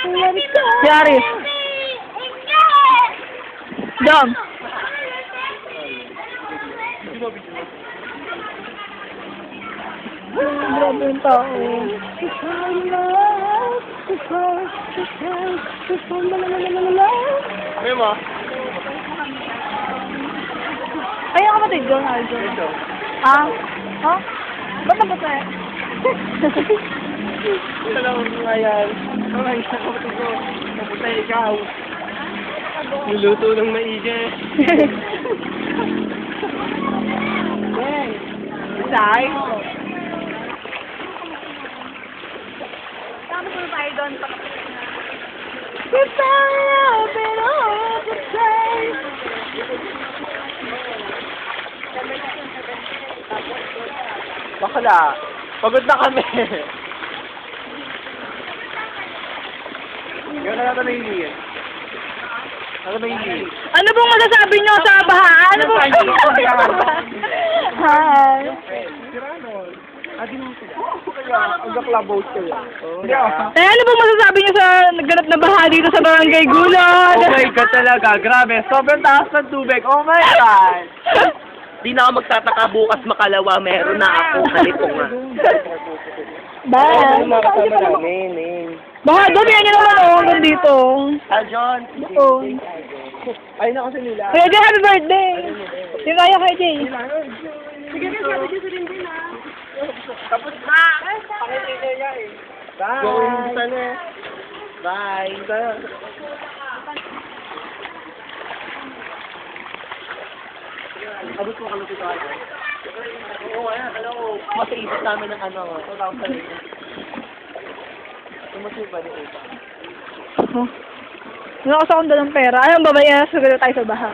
Si Aris. Dom. Grabe yung tao. Ano mo? Ay, ang kapatid ko, Aljo. Ito. Ah? Ha? Ba't na ba't na? Ito lang nga yan. Ay, kapatid ko. Kapunta ikaw. Niluto ng maigi. Say? Tama ko tayo doon. Bakla. Pagod na kami. Gano'n na natin nahihingin. Ano? Ano pong masasabi nyo sa baha? Ano pong pong masasabi nyo? Hi. Ang gaklabos kayo. Hindi Eh, ano pong masasabi nyo sa nagganap na baha dito sa Barangay Gulod? Oh my God talaga, grabe. Sobrang taas ng tubig. Oh my God. Di na ako magtataka bukas makalawa, meron na ako kalipunga. Bye. mga kasama namin eh. Baha doon, yan yun naman oh, hanggang dito. Ah, John. Oo. Ayun na kasi nila. Kuya Jay, happy birthday! Si Raya kay Jay. Tapos na! Pakikita niya eh. Bye! Gawin sana. Bye! Sana. Abot mo kami dito ako. Oo, ayan. Alam mo, masiisip namin ng ano, 2,000. Tumasip ba ni Upa? Oh. Wala kasi akong dalang pera. Ayun, babayan na siguro tayo sa baha.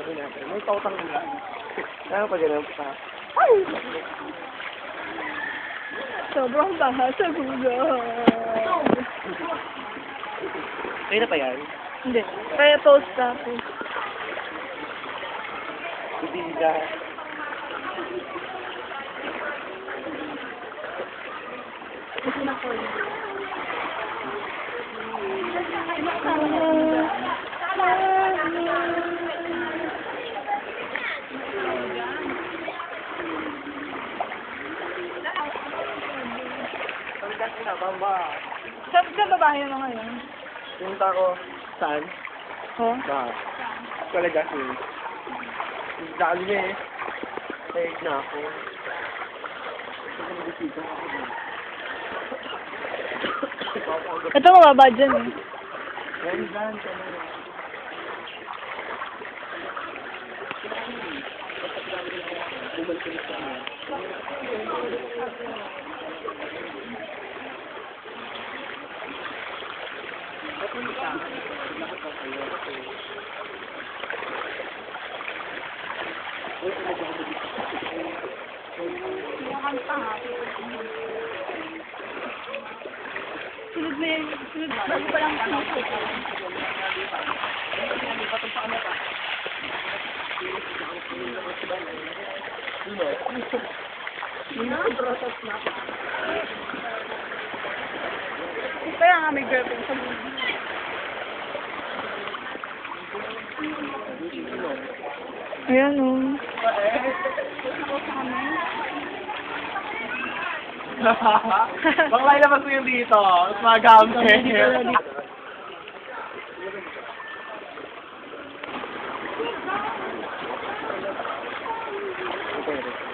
Sabi natin, may tautang nila. Ano pa ganun pa? Sobrang baha sa gulod. Kaya na pa yan? Hindi. Kaya toast tapos. Hindi na. Pagkat na, bamba. Saan ka babae na ngayon? Punta ko. Saan? Oh? Ba? Talaga si. Dali na eh. Tayag na ako. Ito mababa dyan eh. Yan, yan, yan. Sunod na yun. Sunod na. Bago pa lang Kaya nga may girlfriend sa buhay. Ayan o. Baka ilabas mo yung dito. Mas magamit. Okay.